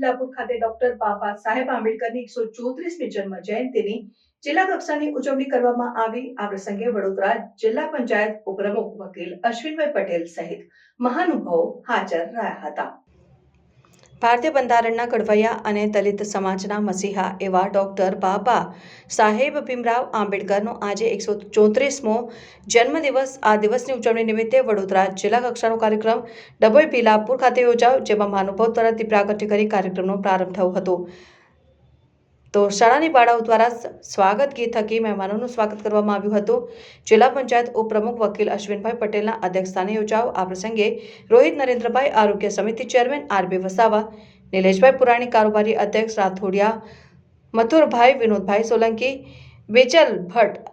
ભીલાપુર ખાતે ડોક્ટર બાબા સાહેબ આંબેડકરની એકસો ચોત્રીસમી જન્મ જયંતિની જિલ્લા કક્ષાની ઉજવણી કરવામાં આવી. આ પ્રસંગે વડોદરા જિલ્લા પંચાયત ઉપપ્રમુખ વકીલ અશ્વિનભાઈ પટેલ સહિત મહાનુભાવો હાજર રહ્યા હતા. ભારતીય બંધારણના ઘડવૈયા અને દલિત સમાજના મસીહા એવા ડૉક્ટર બાબા સાહેબ ભીમરાવ આંબેડકરનો આજે એકસો ચોત્રીસમો જન્મદિવસ. આ દિવસની ઉજવણી નિમિત્તે વડોદરા જિલ્લા કક્ષાનો કાર્યક્રમ ડભોઈ ભીલાપુર ખાતે યોજાયો, જેમાં મહાનુભાવ દ્વારા દીપ કરી કાર્યક્રમનો પ્રારંભ થયો હતો. તો શાળાની બાળાઓ દ્વારા સ્વાગત ગીત થકી મહેમાનોનું સ્વાગત કરવામાં આવ્યું હતું. જિલ્લા પંચાયત ઉપપ્રમુખ વકીલ અશ્વિનભાઈ પટેલના અધ્યક્ષસ્થાને યોજાઓ આ પ્રસંગે રોહિત નરેન્દ્રભાઈ આરોગ્ય સમિતિ ચેરમેન આરબી વસાવા, નિલેશભાઈ પુરાણી કારોબારી અધ્યક્ષ રાથોડિયા મથુરભાઈ વિનોદભાઈ સોલંકી બેચલ ભટ્ટ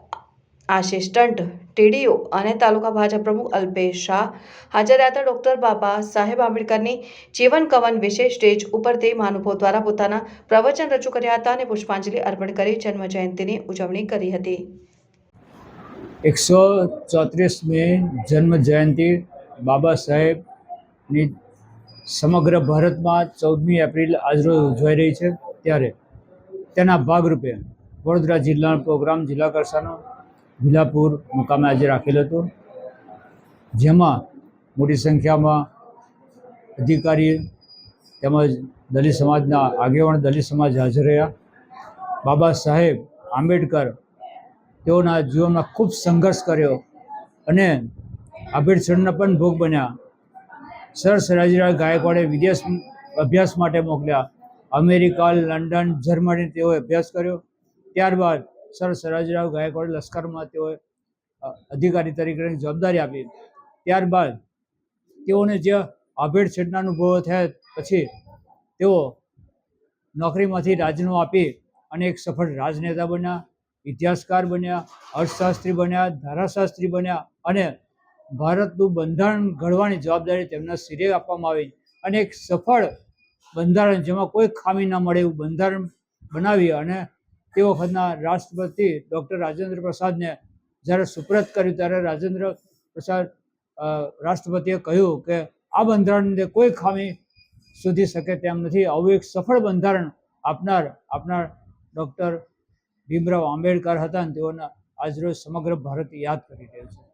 આસિસ્ટન્ટ ટીડીઓ અને તાલુકા ભાજપ પ્રમુખ અલ્પેશ શાહ હાજર રહ્યા હતા ડોક્ટર બાબા સાહેબ આંબેડકરની જીવન કવન વિશે સ્ટેજ ઉપર તે મહાનુભાવ દ્વારા પોતાના પ્રવચન રજૂ કર્યા હતા અને પુષ્પાંજલિ અર્પણ કરી જન્મ જયંતિની ઉજવણી કરી હતી. એકસો ચોત્રીસ મે જન્મ જયંતિ બાબા સાહેબની સમગ્ર ભારતમાં ચૌદમી એપ્રિલ આજરોજ ઉજવાઈ રહી છે. ત્યારે તેના ભાગરૂપે વડોદરા જિલ્લાનો પ્રોગ્રામ જિલ્લા કક્ષાનો ભીલાપુર મુકામે આજે રાખેલ હતો. જેમાં મોટી સંખ્યામાં અધિકારી તેમજ દલિત સમાજના આગેવાન દલિત સમાજ હાજર રહ્યા. બાબા સાહેબ આંબેડકર તેઓના જીવનમાં ખૂબ સંઘર્ષ કર્યો અને આંબેડકરના પણ ભોગ બન્યા. સર સયાજીરાવ ગાયકવાડે વિદેશ અભ્યાસ માટે મોકલ્યા. અમેરિકા, લંડન જર્મની તેઓએ અભ્યાસ કર્યો. ત્યારબાદ સર સયાજીરાવ ગાયકવાડે લશ્કરમાં તેઓએ અધિકારી તરીકેની જવાબદારી આપી. ત્યારબાદ તેઓને જે આભેડછેડના અનુભવો થયા, પછી તેઓ નોકરીમાંથી રાજીનામું આપી અને એક સફળ રાજનેતા બન્યા, ઇતિહાસકાર બન્યા, અર્થશાસ્ત્રી બન્યા, ધારાશાસ્ત્રી બન્યા અને ભારતનું બંધારણ ઘડવાની જવાબદારી તેમના શિરે આપવામાં આવી. અને એક સફળ બંધારણ જેમાં કોઈ ખામી ન મળે એવું બંધારણ બનાવી અને તે વખતના રાષ્ટ્રપતિ ડૉક્ટર રાજેન્દ્ર પ્રસાદને જ્યારે સુપ્રત કર્યું, ત્યારે રાજેન્દ્ર પ્રસાદ રાષ્ટ્રપતિએ કહ્યું કે આ બંધારણને કોઈ ખામી સુધી શકે તેમ નથી. આવું એક સફળ બંધારણ આપનાર આપનાર ડૉક્ટર ભીમરાવ આંબેડકર હતા અને તેઓના આજરોજ સમગ્ર ભારત યાદ કરી રહ્યું છે.